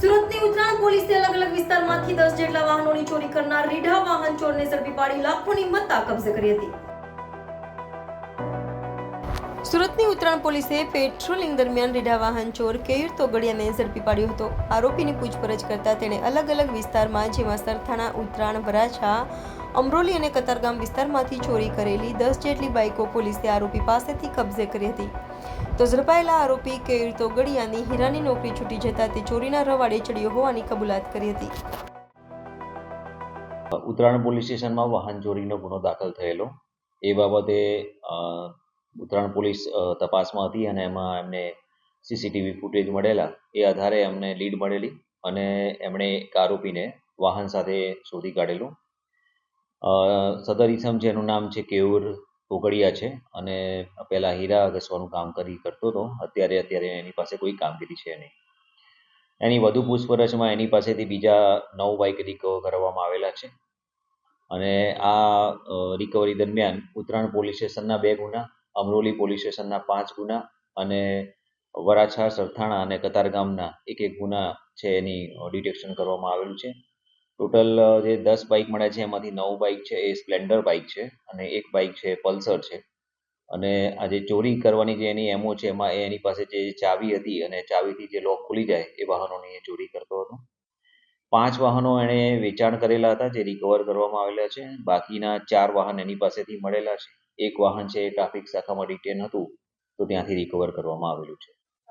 સુરતની ઉત્તરાયણ પોલીસે અલગ અલગ વિસ્તારમાંથી દસ જેટલા વાહનોની ચોરી કરનાર રીઢા વાહન ચોરને ઝડપી પાડી લાખોની મત્તા કબજે કરી હતી. સુરતની ઉત્તરાયણ પોલીસે પેટ્રોલિંગ દરમિયાન રીઢા વાહન ચોર કેયુર તોગડિયાને ઝડપી પાડ્યો હતો. આરોપીની પૂછપરછ કરતા તેણે અલગ અલગ વિસ્તારમાં, જેમાં સરથાણા, ઉત્તરાયણ, વરાછા, અમરોલી અને કતારગામ વિસ્તારમાંથી ચોરી કરેલી દસ જેટલી બાઇકો પોલીસે આરોપી પાસેથી કબજે કરી હતી. તો ઝડપાયેલા આરોપી કેયુર તોગડિયાની હીરાની નોકરી છૂટી જતા તે ચોરીના રવાડે ચડ્યો હોવાની કબૂલાત કરી હતી. ઉત્તરાયણ પોલીસ સ્ટેશનમાં વાહન ચોરીનો ગુનો દાખલ થયેલો. એ બાબતે ઉત્તરાયણ પોલીસ તપાસમાં હતી અને એમાં એમને સીસીટીવી ફૂટેજ મળેલા. એ આધારે એમને લીડ મળેલી અને એમણે એક આરોપીને વાહન સાથે શોધી કાઢેલું. સદર ઈસમ છે એનું નામ છે કેયુર તોગડિયા છે અને પહેલાં હીરા ઘસવાનું કામ કરી કરતો હતો. અત્યારે અત્યારે એની પાસે કોઈ કામગીરી છે નહીં. એની વધુ પૂછપરછમાં એની પાસેથી બીજા નવ બાઇક રિકવર કરવામાં આવેલા છે. અને આ રિકવરી દરમિયાન ઉત્તરાયણ પોલીસ સ્ટેશનના બે ગુના અમરોલી પોલીસ સ્ટેશનના પાંચ ગુના અને વરાછા, સરથાણા અને કતારગામના એક એક ગુના છે એની ડિટેક્શન કરવામાં આવેલું છે. ટોટલ જે દસ બાઇક મળ્યા છે એમાંથી નવ બાઇક છે એ સ્પ્લેન્ડર બાઇક છે અને એક બાઇક છે પલ્સર છે. અને આ જે ચોરી કરવાની જે એની એમો છે એમાં એની પાસે જે ચાવી હતી અને ચાવીથી જે લોક ખુલી જાય એ વાહનોની એ ચોરી કરતો હતો. પાંચ વાહનો એણે વેચાણ કરેલા હતા, જે રિકવર કરવામાં આવેલા છે. બાકીના ચાર વાહન એની પાસેથી મળેલા છે. એક વાહન છે એ ટ્રાફિક શાખામાં રિટેન હતું તો ત્યાંથી રિકવર કરવામાં આવેલું છે.